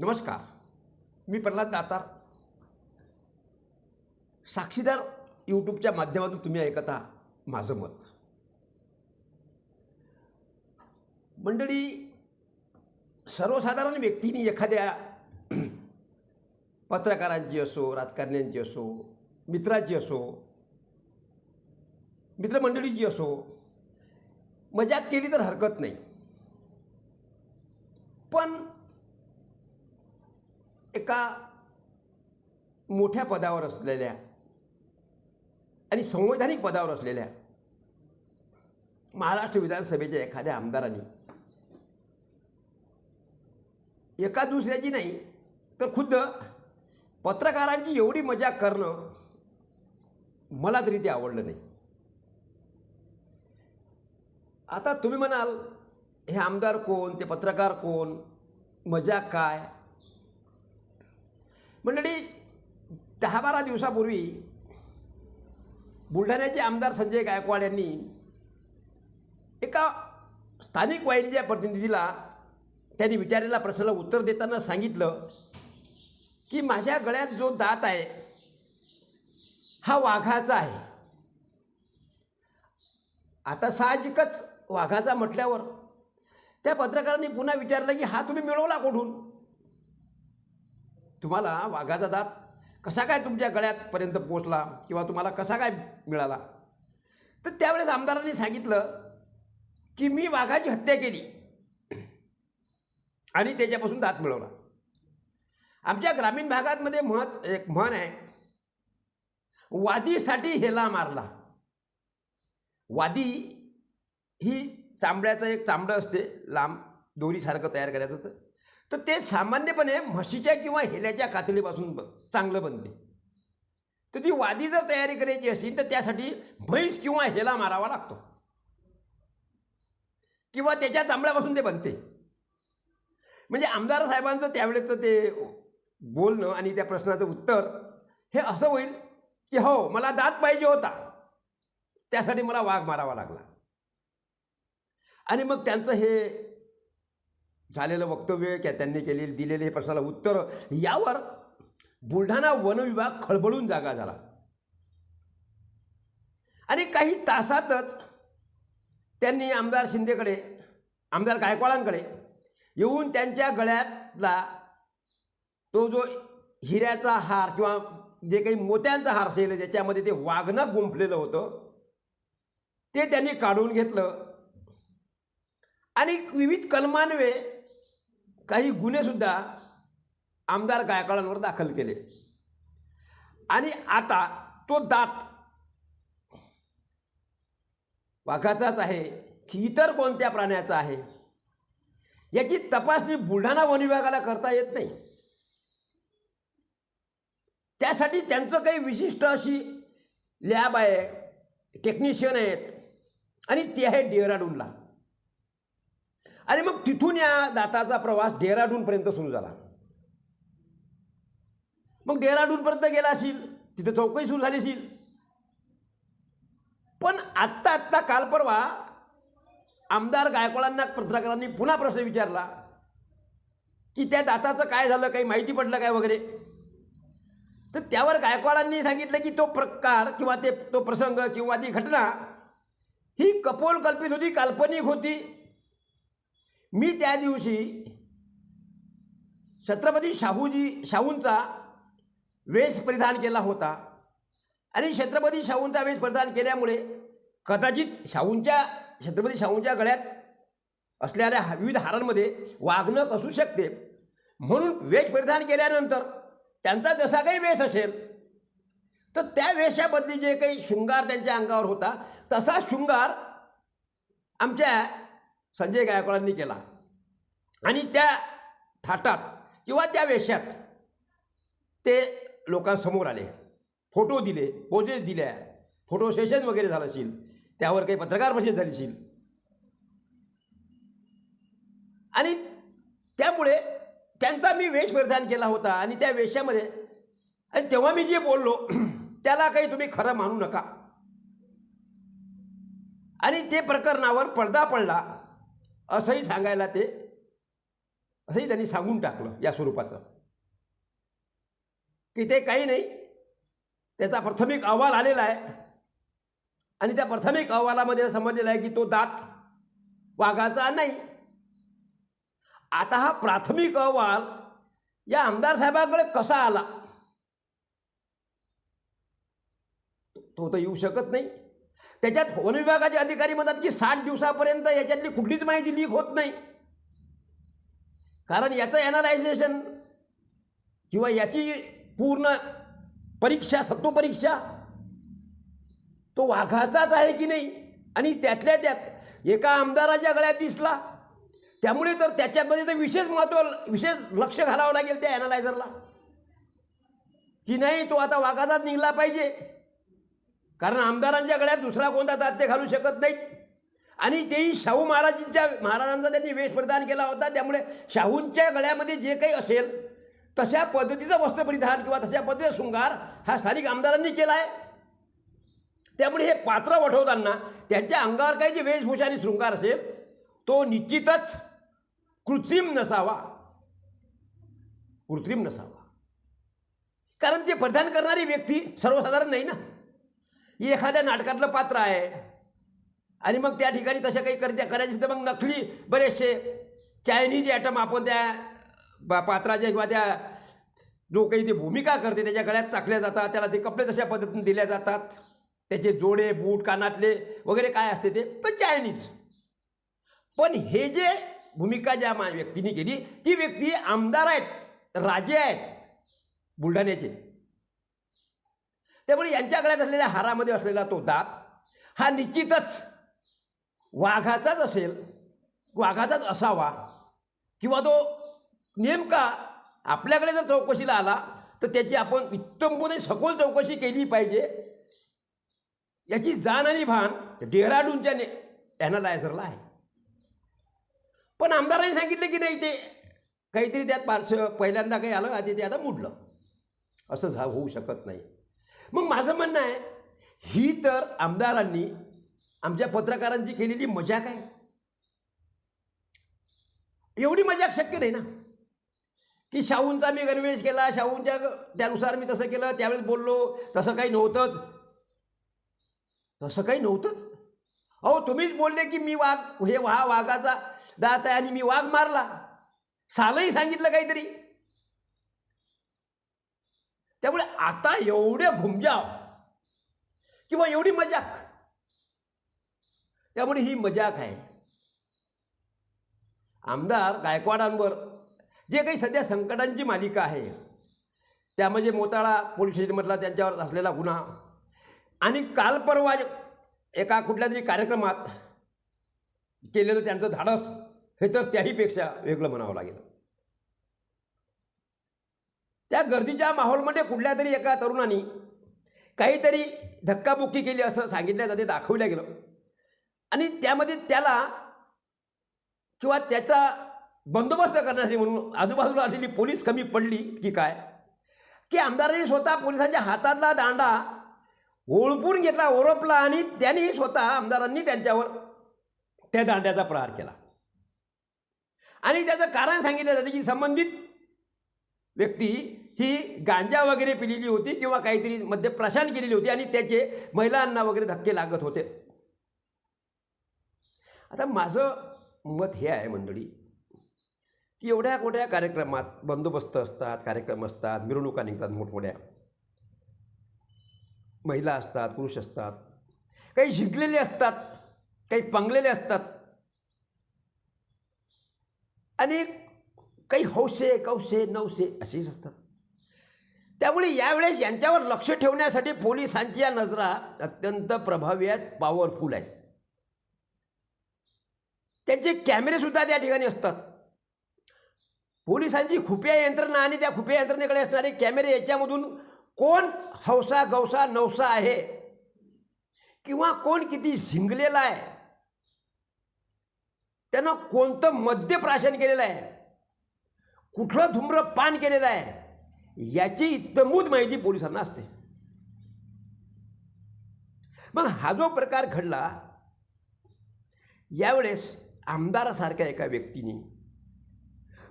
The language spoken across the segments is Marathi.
नमस्कार. मी प्रल्हाद दातार. साक्षीदार यूट्यूबच्या माध्यमातून तुम्ही ऐकता माझं मत. मंडळी सर्वसाधारण व्यक्तीने एखाद्या पत्रकारांची असो राजकारण्यांची असो मित्राची असो मित्रमंडळीची असो मजाक केली तर हरकत नाही. पण एका मोठ्या पदावर असलेल्या आणि संवैधानिक पदावर असलेल्या महाराष्ट्र विधानसभेच्या एखाद्या आमदारांनी एका दुसऱ्याची नाही तर खुद्द पत्रकारांची एवढी मजा करणं मला तरी ते आवडलं नाही. आता तुम्ही म्हणाल हे आमदार कोण? ते पत्रकार कोण? मजा काय? मंडळी दहा बारा दिवसापूर्वी बुलढाण्याचे आमदार संजय गायकवाड यांनी एका स्थानिक वाहिनीच्या प्रतिनिधीला त्यांनी विचारलेल्या प्रश्नाला उत्तर देताना सांगितलं की माझ्या गळ्यात जो दात आहे हा वाघाचा आहे. आता साहजिकच वाघाचा म्हटल्यावर त्या पत्रकारांनी पुन्हा विचारलं की हा तुम्ही मिळवला कुठून? तुम्हाला वाघाचा दात कसा काय तुमच्या गळ्यातपर्यंत पोचला किंवा तुम्हाला कसा काय मिळाला? तर त्यावेळेस आमदारांनी सांगितलं की मी वाघाची हत्या केली. आणि त्याच्यापासून दात मिळवला. आमच्या ग्रामीण भागातमध्ये महत एक म्हण आहे वादीसाठी हेला मारला. वादी ही चांबड्याचं एक चांबडं असते लांब दोरीसारखं तयार करायचं तर तर ते सामान्यपणे म्हशीच्या किंवा हेल्याच्या कातडीपासून चांगलं बनते. तर ती वादी जर तयारी करायची असेल तर त्यासाठी म्हैस किंवा हेला मारावा लागतो. किंवा त्याच्या चांबड्यापासून ते बनते. म्हणजे आमदार साहेबांचं त्यावेळेचं ते बोलणं आणि त्या प्रश्नाचं उत्तर हे असं होईल की हो मला दात पाहिजे होता. त्यासाठी मला वाघ मारावा लागला. आणि मग त्यांचं हे झालेलं वक्तव्य किंवा त्यांनी केलेले दिलेले हे प्रश्नाला उत्तर. यावर बुलढाणा वनविभाग खळबळून जागा झाला. आणि काही तासातच त्यांनी आमदार शिंदेकडे आमदार गायकवाडांकडे येऊन त्यांच्या गळ्यातला तो जो हिऱ्याचा हार किंवा जे काही मोत्यांचा हार असेल ज्याच्यामध्ये ते वागणं गुंफलेलं होतं ते त्यांनी काढून घेतलं. आणि विविध कलमान्वे काही गुन्हेसुद्धा आमदार गायकवाडांवर दाखल केले. आणि आता तो दात वाघाचाच आहे की इतर कोणत्या प्राण्याचा आहे याची तपासणी बुलढाणा वन विभागाला करता येत नाही. त्यासाठी त्यांचं काही विशिष्ट अशी लॅब आहे टेक्निशियन आहेत आणि ते आहे डेहराडूनला. आणि मग तिथून या दाताचा प्रवास डेहराडूनपर्यंत सुरू झाला. मग डेहराडूनपर्यंत गेला असेल तिथं चौकशी सुरू झाली असेल. पण आत्ता आत्ता काल परवा आमदार गायकवाडांना पत्रकारांनी पुन्हा प्रश्न विचारला की त्या दाताचं काय झालं काही माहिती पडलं काय वगैरे? तर त्यावर गायकवाडांनी सांगितलं की तो प्रकार किंवा ते तो प्रसंग किंवा ती घटना ही कपोल कल्पित होती काल्पनिक होती. मी त्या दिवशी छत्रपती शाहूजी शाहूंचा वेश परिधान केला होता. आणि छत्रपती शाहूंचा वेश परिधान केल्यामुळे कदाचित शाहूंच्या छत्रपती शाहूंच्या गळ्यात असलेल्या विविध हारांमध्ये वागणक असू शकते. म्हणून वेश परिधान केल्यानंतर त्यांचा जसा काही वेश असेल तर त्या वेशाबद्दल जे काही शृंगार त्यांच्या अंगावर होता तसा शृंगार आमच्या संजय गायकवाडांनी केला. आणि त्या थाटात किंवा त्या वेशात ते लोकांसमोर आले. फोटो दिले पोजेस दिल्या फोटो सेशन वगैरे झालं असेल त्यावर काही पत्रकार परिषद झाली असेल. आणि त्यामुळे त्यांचा मी वेश परिधान केला होता आणि त्या वेशामध्ये आणि तेव्हा मी जे बोललो त्याला काही तुम्ही खरं मानू नका. आणि ते प्रकरणावर पडदा पडला. असंही सांगायला ते असंही त्यांनी सांगून टाकलं या स्वरूपाचं. की ते काही नाही त्याचा प्राथमिक अहवाल आलेला आहे. आणि त्या प्राथमिक अहवालामध्ये समजलेलं आहे की तो दात वाघाचा नाही. आता हा प्राथमिक अहवाल या आमदार साहेबांकडे कसा आला? तो तर येऊ शकत नाही. त्याच्यात वन विभागाचे अधिकारी म्हणतात की साठ दिवसापर्यंत याच्यातली कुठलीच माहिती लीक होत नाही. कारण याचं ॲनालायझेशन किंवा याची पूर्ण परीक्षा सत्वपरीक्षा तो वाघाचाच आहे की नाही? आणि त्यातल्या त्यात एका आमदाराच्या गळ्यात दिसला. त्यामुळे तर त्याच्यामध्ये तर विशेष महत्त्व विशेष लक्ष घालावं लागेल त्या ॲनालायझरला की नाही तो आता वाघाचाच निघला पाहिजे. कारण आमदारांच्या गळ्यात दुसरा कोणता तात्य ते घालू शकत नाहीत. आणि तेही शाहू महाराजांच्या महाराजांचा त्यांनी वेश प्रदान केला होता. त्यामुळे शाहूंच्या गळ्यामध्ये जे काही असेल तशा पद्धतीचं वस्त्र परिधान किंवा तशा पद्धतीचा शृंगार हा स्थानिक आमदारांनी केला आहे. त्यामुळे हे पात्र वठवताना त्यांच्या अंगावर काही जे वेशभूषा आणि शृंगार असेल तो निश्चितच कृत्रिम नसावा. कृत्रिम नसावा. कारण ते परिधान करणारी व्यक्ती सर्वसाधारण नाही ना. ही एखाद्या नाटकातलं पात्र आहे. आणि मग त्या ठिकाणी तशा काही करत्या करायचे तर मग नकली बरेचसे चायनीज ॲटम आपण त्या पात्राच्या किंवा त्या जो काही ते भूमिका करते त्याच्या गळ्यात टाकल्या जातात त्याला ते कपडे तशा पद्धतीने दिल्या जातात. त्याचे जोडे बूट कानातले वगैरे काय असते ते? पण चायनीज पण हे जे भूमिका ज्या मा व्यक्तीने केली ती व्यक्ती आमदार आहेत राजे आहेत बुलढाण्याचे. त्यामुळे यांच्या गळ्यात असलेल्या हारामध्ये असलेला तो दात हा निश्चितच वाघाचाच असेल वाघाचाच असावा किंवा तो नेमका आपल्याकडे जर चौकशीला आला तर त्याची आपण वित्तंबुने सखोल चौकशी केली पाहिजे. याची जाण आणि भान डेहराडूनच्या ने ॲनालायझरला आहे. पण आमदारांनी सांगितलं की नाही ते काहीतरी त्यात पार्श पहिल्यांदा काही आलं आधी ते आता मुडलं. असं झा होऊ शकत नाही. मग माझं म्हणणं आहे ही तर आमदारांनी आमच्या पत्रकारांची केलेली मजाक आहे. एवढी मजाक शक्य नाही ना? की शाहूंचा मी गणवेश केला शाहूंच्या त्यानुसार मी तसं केलं त्यावेळेस बोललो तसं काही नव्हतंच. तसं काही नव्हतंच. अहो तुम्हीच बोलले की मी वाघ हे वा वाघाचा दात आहे आणि मी वाघ मारला. सालही सांगितलं काहीतरी. त्यामुळे आता एवढे घुमजाव किंवा एवढी मजाक. त्यामुळे ही मजाक आहे. आमदार गायकवाडांवर जे काही सध्या संकटांची मालिका आहे त्यामध्ये म्हणजे मोताळा पोलीस स्टेशनमधला त्यांच्यावर असलेला गुन्हा आणि काल परवा एका कुठल्या तरी कार्यक्रमात केलेलं त्यांचं धाडस हे तर त्याहीपेक्षा वेगळं म्हणावं लागेल. त्या गर्दीच्या माहोलमध्ये कुठल्या तरी एका तरुणाने काहीतरी धक्काबुक्की केली असं सांगितलं जाते दाखवलं गेलं. आणि त्यामध्ये त्याला किंवा त्याचा बंदोबस्त करण्यासाठी म्हणून आजूबाजूला असलेली पोलीस कमी पडली की काय? की आमदारांनी स्वतः पोलिसांच्या हातातला दांडा ओळपून घेतला ओरपला आणि त्यांनी स्वतः आमदारांनी त्यांच्यावर त्या दांड्याचा प्रहार केला. आणि त्याचं कारण सांगितलं जातं की संबंधित व्यक्ती ही गांजा वगैरे पिलेली होती किंवा काहीतरी मद्यप्राशन केलेली होती आणि त्याचे महिलांना वगैरे धक्के लागत होते. आता माझं मत हे आहे मंडळी की एवढ्या मोठ्या कार्यक्रमात बंदोबस्त असतात कार्यक्रम असतात मिरवणुका निघतात मोठमोठ्या. महिला असतात पुरुष असतात. काही शिकलेले असतात काही पंगलेले असतात. आणि काही हौसे कौसे नवसे असेच असतात. त्यामुळे यावेळेस यांच्यावर लक्ष ठेवण्यासाठी पोलिसांची या नजरा अत्यंत प्रभावी आहेत पॉवरफुल आहेत. त्यांचे कॅमेरेसुद्धा त्या ठिकाणी असतात. पोलिसांची खुफिया यंत्रणा आणि त्या खुफिया यंत्रणेकडे असणारे कॅमेरे याच्यामधून कोण हौसा गौसा नवसा आहे? किंवा कोण किती झिंगलेला आहे? त्यानं कोणतं मद्यप्राशन केलेलं आहे? कुठलं धूम्रपान केलेलं आहे? याची इत्तमूत माहिती पोलिसांना असते. मग हा जो प्रकार घडला यावेळेस आमदारासारख्या एका व्यक्तीने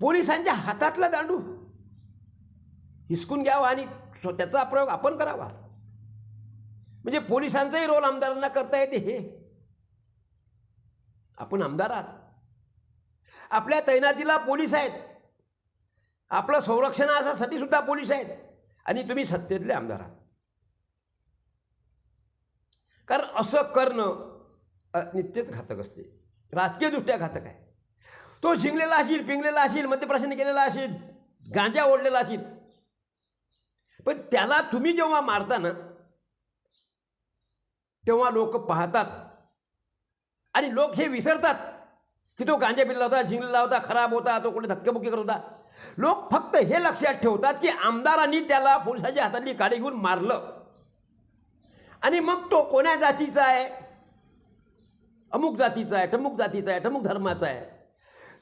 पोलिसांच्या हातातला दांडू हिसकून घ्यावा आणि त्याचा प्रयोग आपण करावा. म्हणजे पोलिसांचाही रोल आमदारांना करता येते हे. आपण आमदार आहात. आपल्या तैनातीला पोलीस आहेत. आपलं संरक्षणासाठी सुद्धा पोलीस आहेत. आणि तुम्ही सत्तेतले आमदार आहात. कारण असं करणं नित्यच घातक असते. राजकीयदृष्ट्या घातक आहे. तो शिंगलेला असेल पिंगलेला असेल मद्यप्राशन केलेला असेल गांजा ओढलेला असेल. पण त्याला तुम्ही जेव्हा मारता ना तेव्हा लोक पाहतात. आणि लोक हे विसरतात की तो गांजा पिलेला होता झिंगलेला होता खराब होता तो कुठे धक्केबुक्के करत होता. लोक फक्त हे लक्षात ठेवतात की आमदारांनी त्याला पोलिसाच्या हातातली काडी घेऊन मारलं. आणि मग तो कोण्या जातीचा आहे? अमुक जातीचा आहे टमुक जातीचा आहे टमुक धर्माचा आहे.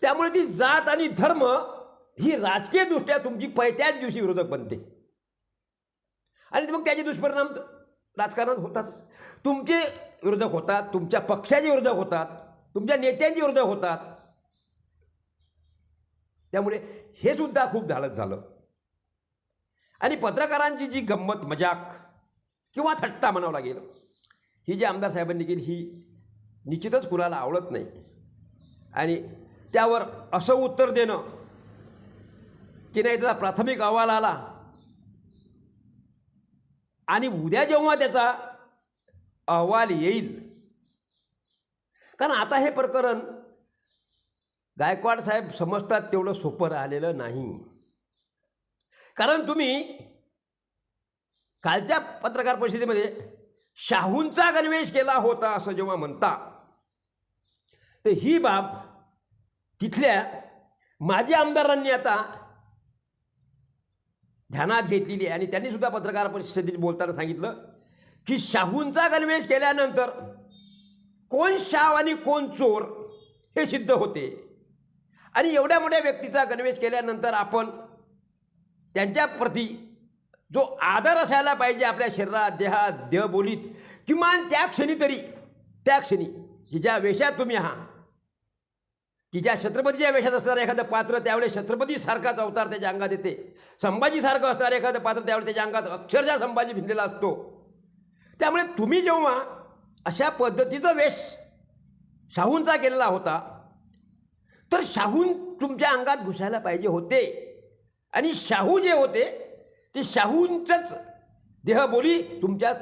त्यामुळे ती जात आणि धर्म ही राजकीयदृष्ट्या तुमची पै त्याच दिवशी विरोधक बनते. आणि मग त्याचे दुष्परिणाम राजकारणात होतातच. तुमचे विरोधक होतात तुमच्या पक्षाचे विरोधक होतात तुमच्या नेत्यांचे विरोधक होतात. त्यामुळे हे सुद्धा खूप धाडस झालं. आणि पत्रकारांची जी गंमत मजाक किंवा थट्टा म्हणावं लागेल ही जी आमदार साहेबांनी केली ही निश्चितच कुणाला आवडत नाही. आणि त्यावर असं उत्तर देणं की नाही त्याचा प्राथमिक अहवाल आला. आणि उद्या जेव्हा त्याचा अहवाल येईल कारण आता हे प्रकरण गायकवाड साहेब समजतात तेवढं सोपं राहिलेलं नाही. कारण तुम्ही कालच्या पत्रकार परिषदेमध्ये शाहूंचा गणवेश केला होता असं जेव्हा म्हणता तर ही बाब तिथल्या माजी आमदारांनी आता ध्यानात घेतलेली आहे. आणि त्यांनी सुद्धा पत्रकार परिषदेत बोलताना सांगितलं की शाहूंचा गणवेश केल्यानंतर कोण शाव आणि कोण चोर हे सिद्ध होते. आणि एवढ्या मोठ्या व्यक्तीचा गणवेश केल्यानंतर आपण त्यांच्या प्रती जो आदर असायला पाहिजे आपल्या शरीरात देहात देहबोलीत किमान त्या क्षणी तरी त्या क्षणी की ज्या वेशात तुम्ही आहात की ज्या छत्रपतीच्या वेशात असणारं एखादं पात्र त्यावेळेस छत्रपतीसारखाच अवतार त्याच्या अंगात येते. संभाजीसारखं असणारं एखादं पात्र त्यावेळेस त्याच्या अंगात अक्षरशः संभाजी भिनलेला असतो. त्यामुळे तुम्ही जेव्हा अशा पद्धतीचा वेश शाहूंचा केलेला होता तर शाहून तुमच्या अंगात घुसायला पाहिजे होते. आणि शाहू जे होते ते शाहूंचंच देहबोली तुमच्या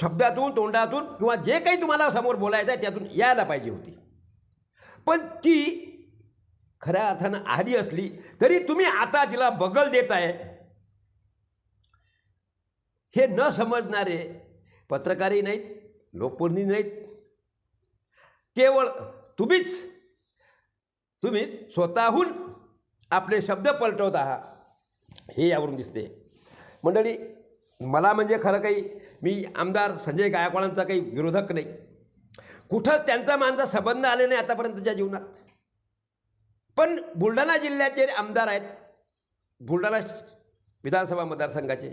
शब्दातून तोंडातून किंवा जे काही तुम्हाला समोर बोलायचं आहे त्यातून यायला पाहिजे होती. पण ती खऱ्या अर्थानं आली असली तरी तुम्ही आता तिला बगल देत आहे हे न समजणारे पत्रकारही नाहीत लोकप्रतिनिधी नाहीत. केवळ तुम्हीच तुम्ही स्वतःहून आपले शब्द पलटवत आहात. हे यावरून दिसते. मंडळी मला म्हणजे खरं काही मी आमदार संजय गायकवाडांचा काही विरोधक नाही. कुठंच त्यांचा माझा संबंध आले नाही आतापर्यंतच्या जीवनात. पण बुलढाणा जिल्ह्याचे आमदार आहेत बुलढाणा विधानसभा मतदारसंघाचे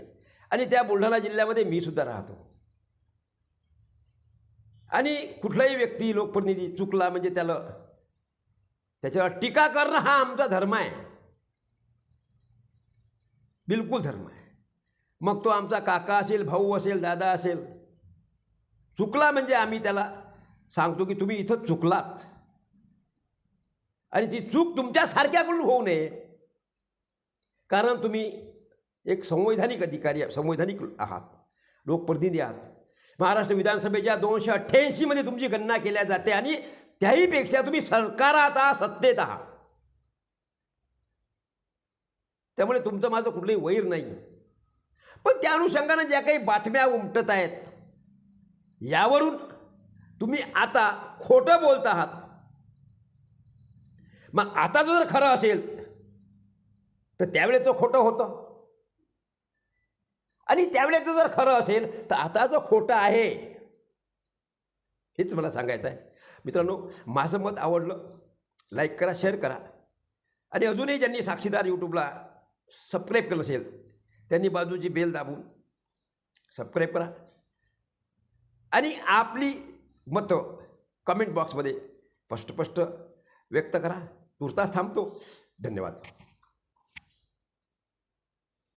आणि त्या बुलढाणा जिल्ह्यामध्ये मी सुद्धा राहतो. आणि कुठलाही व्यक्ती लोकप्रतिनिधी चुकला म्हणजे त्याला त्याच्यावर टीका करणं हा आमचा धर्म आहे. बिलकुल धर्म आहे. मग तो आमचा काका असेल भाऊ असेल दादा असेल चुकला म्हणजे आम्ही त्याला सांगतो की तुम्ही इथं चुकलात. आणि ती चूक तुमच्यासारख्याकडून होऊ नये. कारण तुम्ही एक संवैधानिक अधिकारी संवैधानिक आहात लोकप्रतिनिधी आहात. महाराष्ट्र विधानसभेच्या दोनशे अठ्ठ्याऐंशीमध्ये तुमची गणना केल्या जाते आणि त्याहीपेक्षा तुम्ही सरकारात आहात सत्तेत आहात. त्यामुळे तुमचं माझं कुठलंही वैर नाही. पण त्या अनुषंगानं ज्या काही बातम्या उमटत आहेत यावरून तुम्ही आता खोटं बोलत आहात. मग आता जर खरं असेल तर त्यावेळेचं खोटं होतं. आणि त्यावेळेचं जर खरं असेल तर आताचं खोटं आहे हेच मला सांगायचं आहे. मित्रांनो माझं मत आवडलं. लाईक करा शेअर करा. आणि अजूनही ज्यांनी साक्षीदार यूट्यूबला सबस्क्राईब केलं असेल त्यांनी बाजूची बेल दाबून सबस्क्राईब करा. आणि आपली मतं कमेंट बॉक्समध्ये स्पष्ट स्पष्ट व्यक्त करा. तुर्तास थांबतो. धन्यवाद.